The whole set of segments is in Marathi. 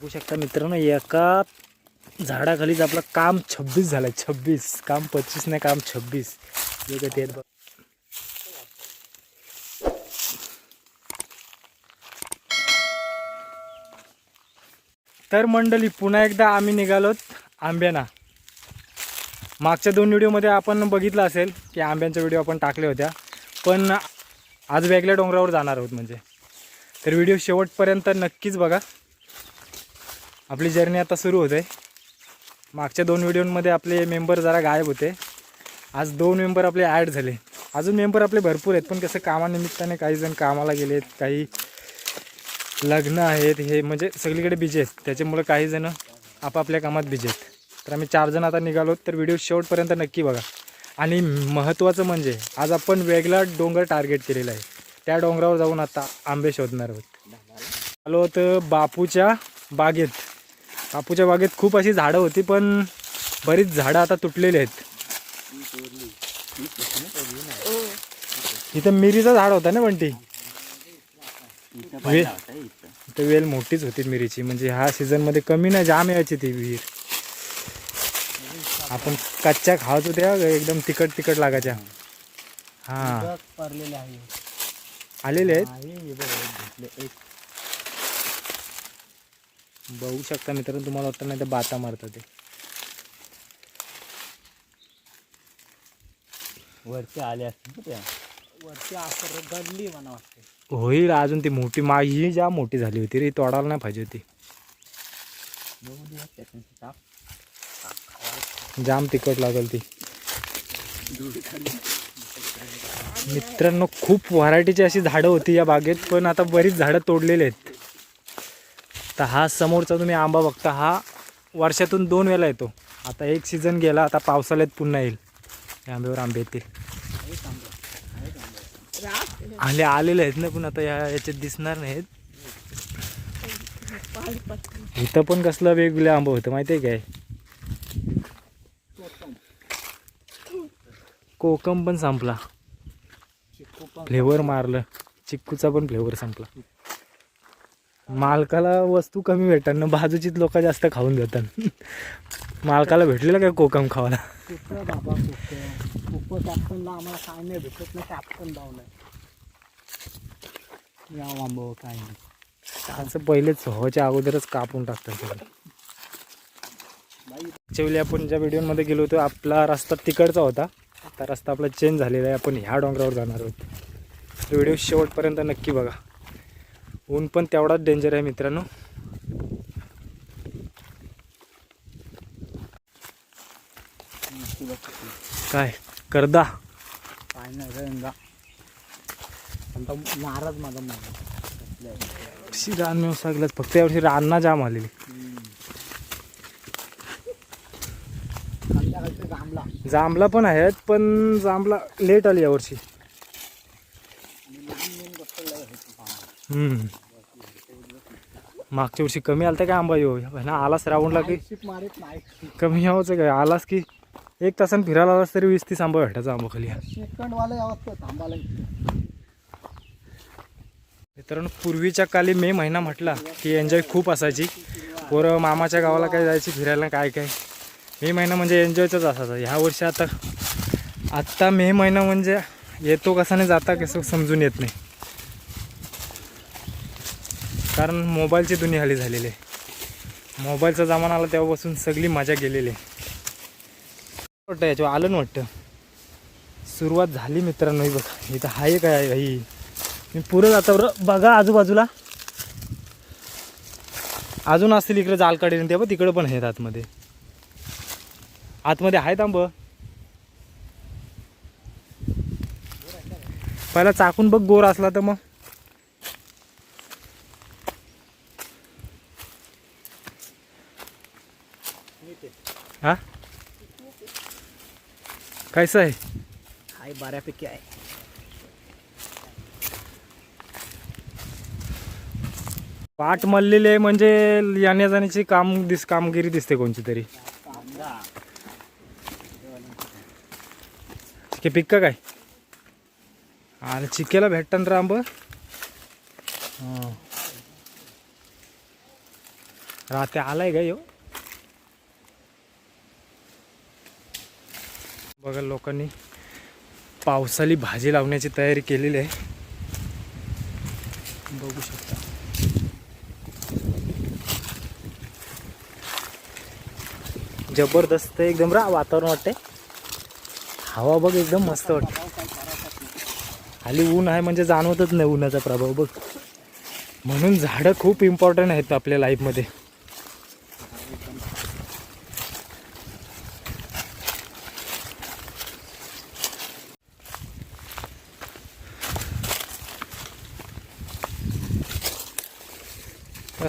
बघू शकता मित्रांनो एका झाडाखालीच आपलं काम छब्बीस झालंय छब्बीस. काम पच्चीस नाही काम छब्बीस. ते बघ. तर मंडळी पुन्हा एकदा आम्ही निघालोत आंब्याना. मागच्या दोन व्हिडिओमध्ये आपण बघितलं असेल की आंब्यांच्या व्हिडिओ आपण टाकल्या होत्या पण आज वेगळ्या डोंगरावर जाणार आहोत म्हणजे. तर व्हिडिओ शेवटपर्यंत नक्कीच बघा. आपली जर्नी आता सुरू होते. मागच्या दोन व्हिडिओमध्ये आपले मेंबर जरा गायब होते. आज दोन मेंबर आपले ॲड झाले. अजून मेंबर आपले भरपूर आहेत पण कसं कामानिमित्ताने काही जण कामाला गेलेत काही लग्न आहेत हे म्हणजे सगळीकडे बिझी आहेत. त्याच्यामुळे काही जण आपापल्या कामात बिझी आहेत. तर आम्ही चार जण आता निघालो तर व्हिडिओ शेवटपर्यंत नक्की बघा. आणि महत्त्वाचं म्हणजे आज आपण वेगळा डोंगर टार्गेट केलेला आहे. त्या डोंगरावर जाऊन आता आंबे शोधणार आहोत. आलो होतं बापूच्या बागेत. बापूच्या बागेत खूप अशी झाडं होती पण बरीच झाडं आता तुटलेली आहेत. इथं मिरीचं झाड होता ना बंटी? वे इथं वेल मोठीच होती मिरीची म्हणजे ह्या सीझनमध्ये कमी नाही जाम यायची ती विहीर. आपण कच्च्या खात होत्या एकदम तिखट तिखट लागायच्या. हा. आलेले आहेत? आहे बघ, शकता मित्रांनो तुम्हाला वाटतं नाही तर बाता मारतात ते. वरती आले असतील ना त्या. वरती असं गडली मला वाटते. होईल अजून ती मोठी मा ही ज्या मोठी झाली होती रे तोडायला नाही पाहिजे होती. बघू दे जाम तिखट लागल ती. मित्रांनो खूप व्हरायटीची अशी झाडं होती या बागेत पण आता बरीच झाडं तोडलेली आहेत. तर हा समोरचा तुम्ही आंबा बघता हा वर्षातून दोन वेळा येतो. आता एक सीझन गेला आता पावसाळ्यात पुन्हा येईल. या आंब्यावर आंबे येतील. आले आलेले आहेत ना पण आता या याच्यात दिसणार नाहीत. इथं पण कसलं वेगवेगळं आंबा होतं माहिती आहे काय? कोकम पण संपला. फ्लेवर मारलं. चिक्कूचा पण फ्लेवर संपला. मालकाला वस्तू कमी भेटतात ना बाजूचीच लोक जास्त खाऊन देतात. मालकाला भेटलेलं काय कोकम खावायला? कुठं बाबा कॅप्टनला आम्हाला काय नाही भेटत नाही कॅप्टन लावलंय या आंबो काय नाही. असं पहिलेच व्हायच्या अगोदरच कापून टाकतात ॲक्च्युअली आपण ज्या व्हिडिओमध्ये गेलो होतो आपला रस्ता तिकडचा होता. आता रस्ता आपला चेंज झालेला आहे आपण ह्या डोंगरावर जाणार आहोत. व्हिडिओ शेवटपर्यंत नक्की बघा. ऊन पण तेवढाच डेंजर आहे मित्रांनो. काय? करदा. काय नाही माझा रान व्यवसाय फक्त यावर्षी रानना जाम आलेली. जांभला. पण आहेत पण जांभला लेट आली यावर्षी आणि लहान मेन गोष्ट लय होती हा. हम्म. मागच्या वर्षी कमी आलता का आंबा येऊ ना आलास राऊंडला की? कमी यावंच काय आलास की एक तासानं फिरायला आलास तरी वीस तीस आंबा भेटायचा आंबा खाली मित्रांनो पूर्वीच्या काली मे महिना म्हटला की एन्जॉय खूप असायची. पोरं मामाच्या गावाला काय जायची फिरायला काय काय? मे महिना म्हणजे एन्जॉयचाच असायचा. ह्या वर्षी आता आत्ता मे महिना म्हणजे येतो कसा नाही जाता कसं समजून येत नाही. कारण मोबाईलची दुनिया हल्ली झालेली आहे. मोबाईलचा जमाना आला तेव्हापासून सगळी मजा गेलेली आहे. वाटतं याच्यावर आलं ना वाटतं? सुरुवात झाली मित्रांनो ही बघा. इथं आहे काय ही मी पुरं जातो बरं. बघा आजूबाजूला. अजून असतील इकडे जालकाडे ते बघ तिकडं पण आहेत आतमध्ये. आतमध्ये आहेत आंब. पहिला चाकून बघ गोर असला तर मग. कैसा आहे हाय बऱ्यापैकी आहे. वाट मल्लेली आहे म्हणजे येण्या जाण्याची काम दिस कामगिरी दिसते कोणची तरी. चिके पिक का काय? अरे चिकेला भेटतात रांब राते आलाय का यो. बघा लोकांनी पावसाळी भाजी लावण्याची तयारी केलेली आहे. बघू शकता. जबरदस्त एकदम रा वातावरण वाटते हवा बघ एकदम मस्त वाटते खाली ऊन आहे म्हणजे जाणवतच नाही उन्हाचा प्रभाव बघ. म्हणून झाडं खूप इम्पॉर्टंट आहेत आपल्या लाईफमध्ये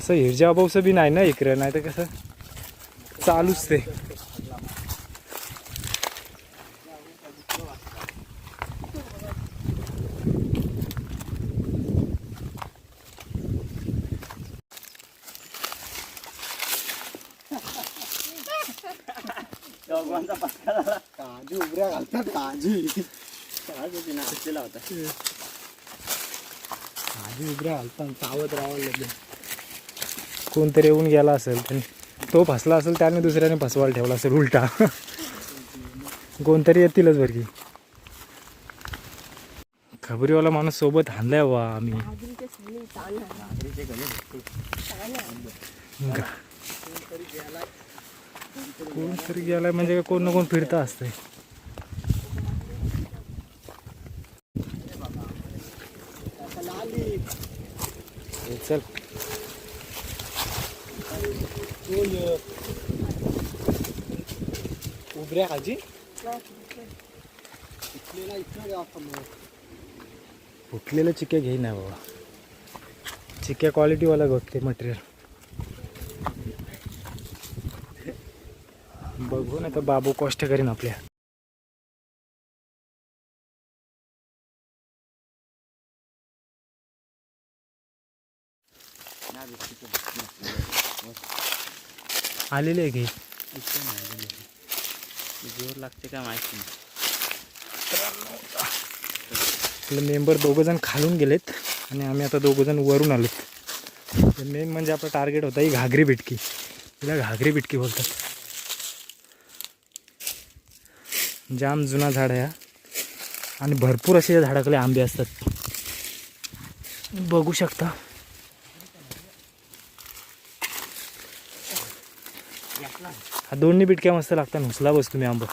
कसं हिरजा पाऊस बी नाही ना इकडं नाही तर कसं? चालूच ते. काजी उभऱ्या घालतात काजी काजी नाचलेला होता काजी उभऱ्या घालतात चावत राहावं लागेल कोणतरी येऊन गेला असेल पण तो फसला असेल त्याने दुसऱ्याने फसवायला ठेवला असेल उलटा. कोणतरी येतीलच बरं की. खबरीवाला माणूस सोबत हाणलाय वा आम्ही. गा- कोणतरी गेलाय म्हणजे कोण ना कोण फिरता असतंय. चल. उभऱ्या मग फुटलेलं चिक्या घेई ना बाबा. चिक्या क्वालिटीवाला बघते मटेरियल बघू ना तर बाबू कष्ट करीन आपल्या. आलेले आहे घे जोर लागते का माहिती आपले मेंबर दोघं जण खालून गेलेत आणि आम्ही आता दोघं जण वरून आलोत. मेन म्हणजे आपलं टार्गेट होता ही घागरी बिटकी. तिला घागरी बिटकी बोलतात. जाम जुना झाड आहे. आणि भरपूर असे या झाडाखाली आंबे असतात. बघू शकता. दोन्ही बिटक्या मस्त लागतात. हुसला बस तुम्ही आंबा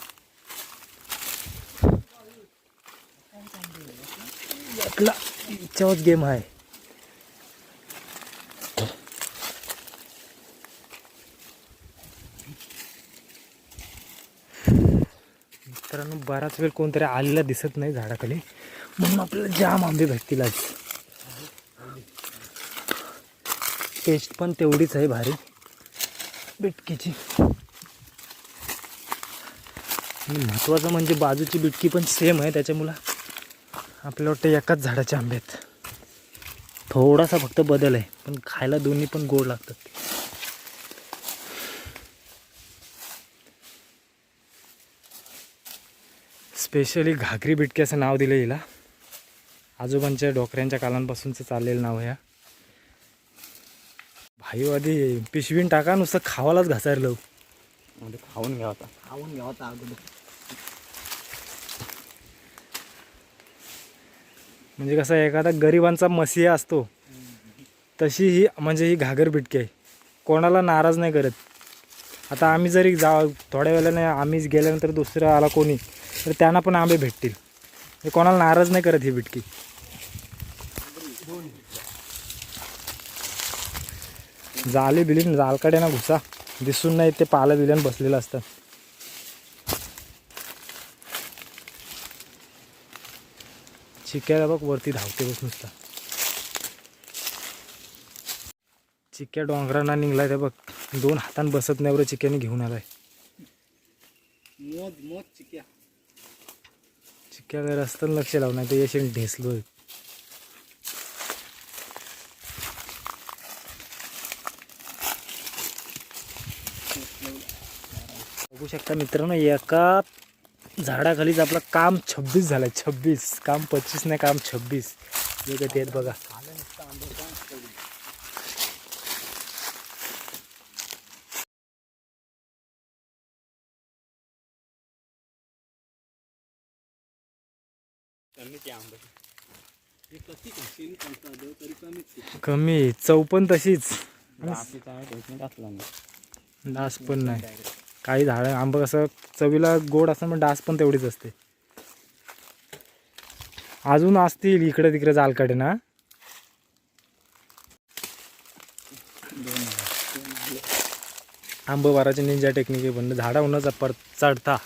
आपला इच्छाच गेम आहे. मित्रांनो बराच वेळ कोणतरी आलेला दिसत नाही झाडाखाली. म्हणून आपल्याला जाम आंबे भेटतील आज. टेस्ट पण तेवढीच आहे भारी. बिटकीची. आणि महत्त्वाचं म्हणजे बाजूची बिटकी पण सेम आहे त्याच्यामुळं आपल्याला वाटतं एकाच झाडाचे आंबे आहेत. थोडासा फक्त बदल आहे पण खायला दोन्ही पण गोड लागतात. स्पेशली घागरी बिटकी असं नाव दिलं हिला. आजोबांच्या डोकऱ्यांच्या कालांपासूनचं चाललेलं नाव आहे हा. भाईवादी पिशवीन टाका नुसतं खावालाच घासायला म्हणजे खाऊन घ्या होता खाऊन घ्या होता अगोदर. म्हणजे कसं एखादा गरिबांचा मसिया असतो तशी ही म्हणजे ही घागर बिटकी आहे. कोणाला नाराज नाही करत. आता आम्ही जरी जा थोड्या वेळाने आम्हीच गेल्यानंतर दुसरा आला कोणी तर त्यांना पण आंबे भेटतील. हे कोणाला नाराज नाही करत ही बिटकी. जाले बिलीन जालकडे ना घुसा. दिसून नाही ते पाला बिल्यान बसलेलं असतं चिक्याला बघ वरती धावते बस नुसता. चिक्या डोंगरांना निघलाय ते बघ. दोन हातान बसत नाही बरं चिक्याने घेऊन आलाय. चिक्या चिक्याला रस्त्यानं लक्ष लावून नाही तर यशेन ढेसलोय. बघू शकता मित्रांनो एका झाडाखालीच आपलं काम छब्बीस झालं छब्बीस. काम पच्चीस नाही काम छब्बीस. जे ते बघा. कमी चौपन तशीच. दास पण नाही. काही झाडं आंबं कसं चवीला गोड असतं पण डास पण तेवढीच असते. अजून असतील इकडे तिकडे जालकडे ना. आंबं बाराची निंजा टेक्निक आहे पण झाडावरून चपर चढता.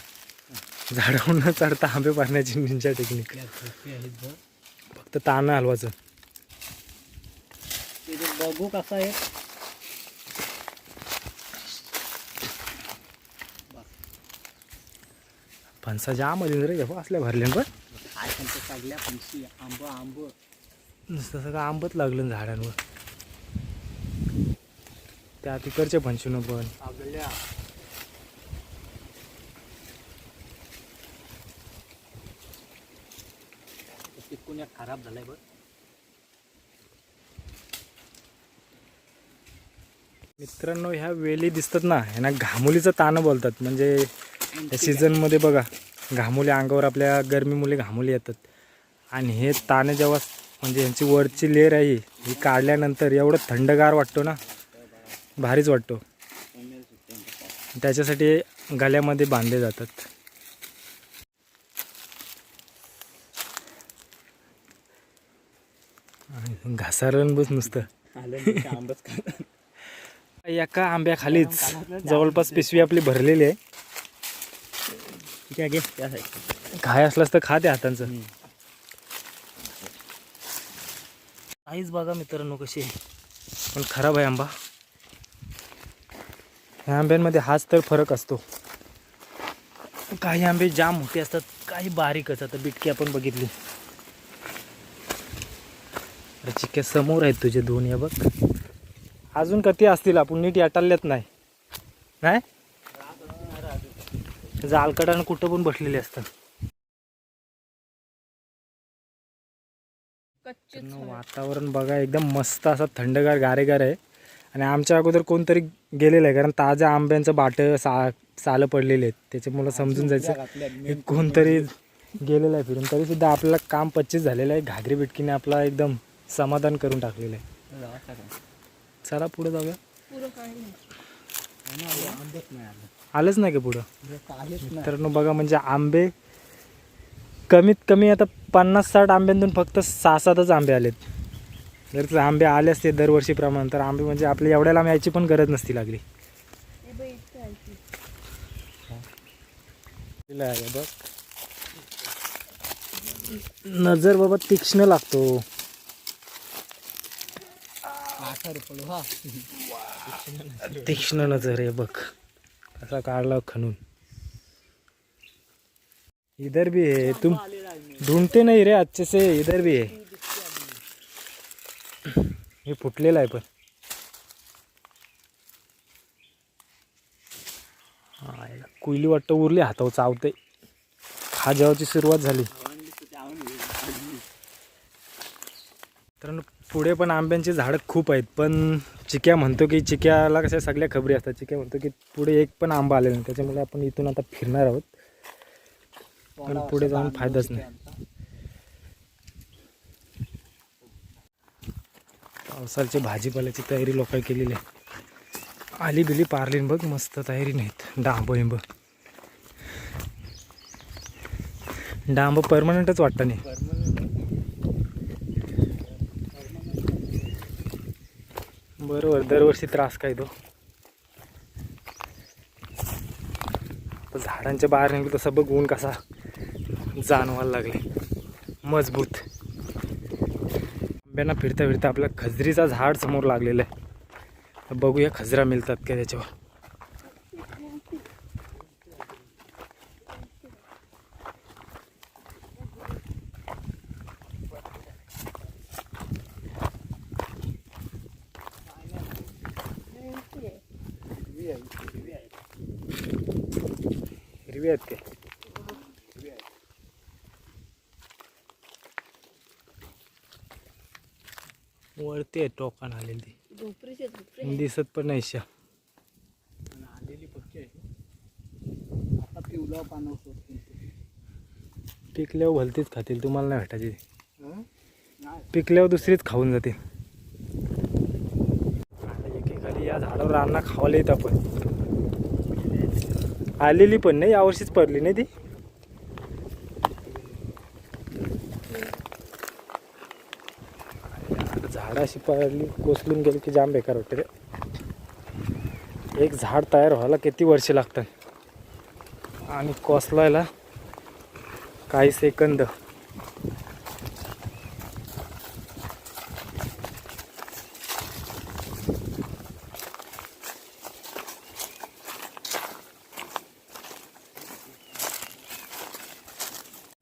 झाडावरून चढता आंबे पारण्याची निंजा टेक्निक फक्त तानं हलवायचं ते जे बघू कसा आहे. फणसा जाम आली रे गप्पा असल्या भरल्या पण काय सगळ्या पंशी आंब आंब. नुसतं सगळं आंबत लागलं झाडांवर. त्या तिकडच्या फणशीनं पण. पिकून एक खराब झालाय बघ. मित्रांनो ह्या वेली दिसतात ना ह्यांना घामोलीचं तानं बोलतात. म्हणजे या सीझनमध्ये बघा घामोली अंगावर आपल्या गरमीमुळे घामोली येतात. आणि हे तानं जेव्हा म्हणजे यांची वरची लेअर आहे ही काढल्यानंतर एवढं थंडगार वाटतो ना भारीच वाटतो. त्याच्यासाठी गल्यामध्ये बांधले जातात. घासारण बस नुसतं. एका आंब्याखालीच जवळपास पिशवी आपली भरलेली आहे. आहे घे त्या साईड काय असलास तर खा त्या हातांचं. आईच बघा मित्रांनो कशी आहे. पण खराब आहे आंबा. ह्या आंब्यांमध्ये हाच तर फरक असतो. काही आंबे जाम मोठे असतात काही बारीकच आता बिटकी आपण बघितली. अरे चिक्क्या समोर आहेत तुझे दोन या बघ. अजून कधी असतील? आपण नीट याटाल्यात नाही. नाही? जालकडानं कुठं पण बसलेले असतात. वातावरण बघा एकदम मस्त असा थंडगार गारेगार आहे. आणि आमच्या अगोदर कोणतरी गेलेलं आहे कारण ताज्या आंब्यांचं बाटं सा सालं पडलेले आहेत. त्याच्यामुळं समजून जायचं हे कोणतरी गेलेलं आहे फिरून. तरी सुद्धा आपल्याला काम पच्चीस झालेलं आहे. घागरी बिटकीने आपला एकदम समाधान करून टाकलेलं आहे. चला पुढे जाऊया. आलंच नाही का पुढं? मित्रांनो बघा म्हणजे आंबे कमीत कमी आता पन्नास साठ आंब्यांतून फक्त सहा सातच आंबे आलेत. जर आंबे आले असते दरवर्षीप्रमाणे तर आंबे म्हणजे आपल्या एवढ्या लांब यायची पण गरज नसती लागली. बघ नजर बाबा तीक्ष्ण लागतो. हा. तीक्ष्ण नजर आहे बघ. असा काढला खणून. इधर भी है तुम ढूंढते नाही रे अच्छे से इधर भी है. हे फुटलेलं आहे पण. कुयली वाटतं उरली हातावर चावते. हा जेवायची सुरुवात झाली. मित्रांनो पुढे पण आंब्यांची झाडं खूप आहेत पण चिक्या म्हणतो की चिक्याला कशा सगळ्या खबरी असतात. चिक्या म्हणतो की पुढे एक पण आंबा आलेला नाही. त्याच्यामुळे आपण इथून आता फिरणार आहोत. पण पुढे जाऊन फायदाच नाही. पावसाळची भाजीपाल्याची तयारी लोकांनी केलेली आहे. आली बिली पारलीन बघ मस्त तयारी नाहीत. डांब बिंब डांब परमनंटच वाटतं नाही. बरोबर दरवर्षी त्रास काय तो? झाडांच्या बाहेर निघलो तसं बघ ऊन कसा जाणवायला लागले. मजबूत. आंब्यांना फिरता फिरता आपल्या खजरीचा झाड समोर लागलेलं आहे. बघूया खजरा मिळतात का त्याच्यावर. आहेत काय वरती आहे टोकान आलेली. दिसत पण नाही शा. आलेली पक्षी आहे. आता पिवला पानं पिकल्यावर भलतीच खातील तुम्हाला नाही भेटायची हं? पिकल्यावर दुसरीच खाऊन जाते एकेकाली या झाडावर अण्णा खावायला येतं पण आलेली पण नाही यावर्षीच पडली नाही ती. झाड अशी पडली कोसलून गेली की जाम बेकार वाटते रे. एक झाड तयार व्हायला किती वर्षे लागतात. आणि कोसलायला काही सेकंद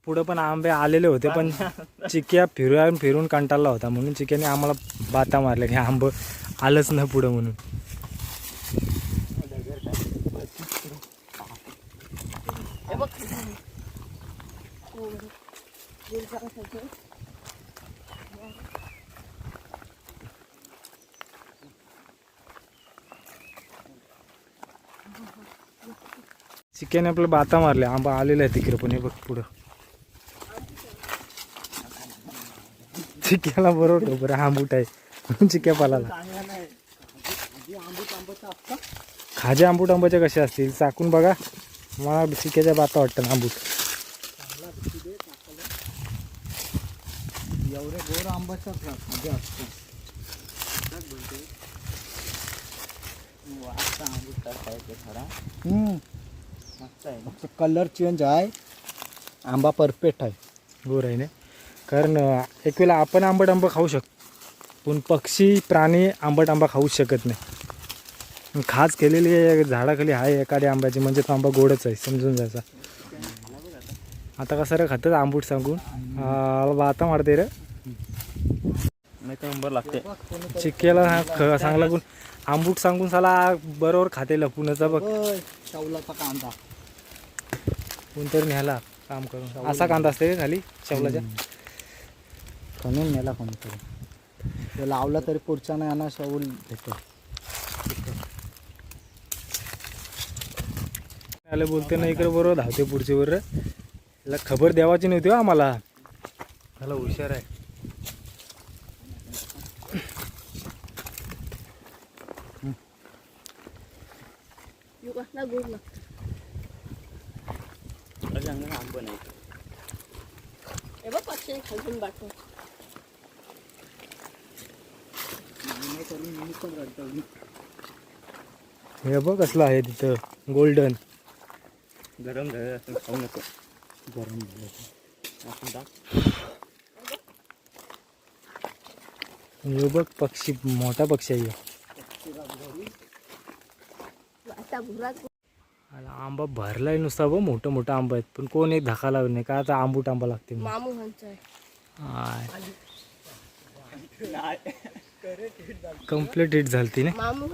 पुढं पण आंबे आलेले होते पण चिक्या फिरून फिरून कंटाळला होता. म्हणून चिक्याने आम्हाला बाता मारल्या की आंब आलंच ना पुढं म्हणून. चिक्याने आपलं बाता मारल्या आंबा आलेला आहे तिकडे पण. हे बघ पुढं. चिक्याला बरोबर बरं आंबूट आहे. म्हणून चिक्या पालाला. आंबट असतं खाजे आंबूट आंबाचे कसे असतील? चाकून बघा. मला चिक्याच्या बाता वाटतं आंबूट. एवढे गोड आंब्याचा खाद्य असतो. हम्म. फक्त कलर चेंज आहे. आंबा परफेक्ट आहे. गोर आहे ना? कारण एक वेळेला आपण आंबट आंबा खाऊ शकतो. पण पक्षी प्राणी आंबट आंबा खाऊच शकत नाही. खास केलेली आहे झाडाखाली आहे एखाद्या आंब्याची म्हणजे तो आंबा गोडच आहे समजून जायचा आता कसं रे खातात आंबूट सांगून. बाता मारते रे. नाही तर नंबर लागते चिक्क्याला हा ख- सांगला कोण आंबूट सांगून साला बरोबर खाते लपूनचा बघ. कांदा. कोणतरी न्यायला काम करून. असा कांदा असते खाली शेवलाच्या. खणून नेला कोणतरी ते लावला तरी पुढच्या नाही आणा शौल देतो आले बोलते ना इकडे बरोबर धावते पुढची वर. याला खबर द्यावाची नव्हती हो आम्हाला. त्याला हुशार आहे. लागतो आंब नाही हे बघ हे कसलं आहे तिथं गोल्डन गरम झालं असं खाऊ नको. गरम आपण टाक हे बघ पक्षी मोठा पक्षी आहे. आंबा भरलाय नुसता बघ मोठं मोठं आंबा आहेत. पण कोण एक धक्का लावला नाही का आता आंबूट आंबा लागते. मामू कंप्लीट हिट झालती ना मामू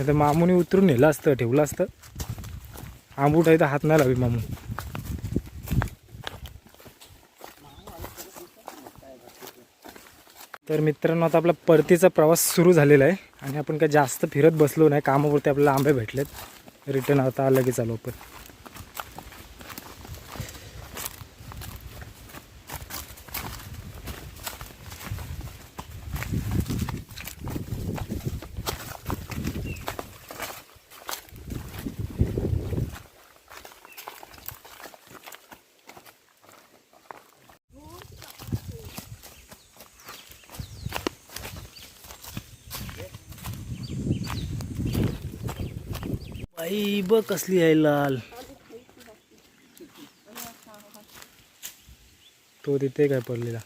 आता मामूने उतरून नेलं असतं ठेवलं असतं. आंबूट आहे तर हात नाही लावी मामू. तर मित्रांनो आता आपला परतीचा प्रवास सुरू झालेला आहे आणि आपण काय जास्त फिरत बसलो नाही. कामापुरते आपल्याला आंबे भेटलेत. रिटर्न आता लगेच आलो आपण. आई बघ कसली आहे लाल. तो तिथे काय पडलेला?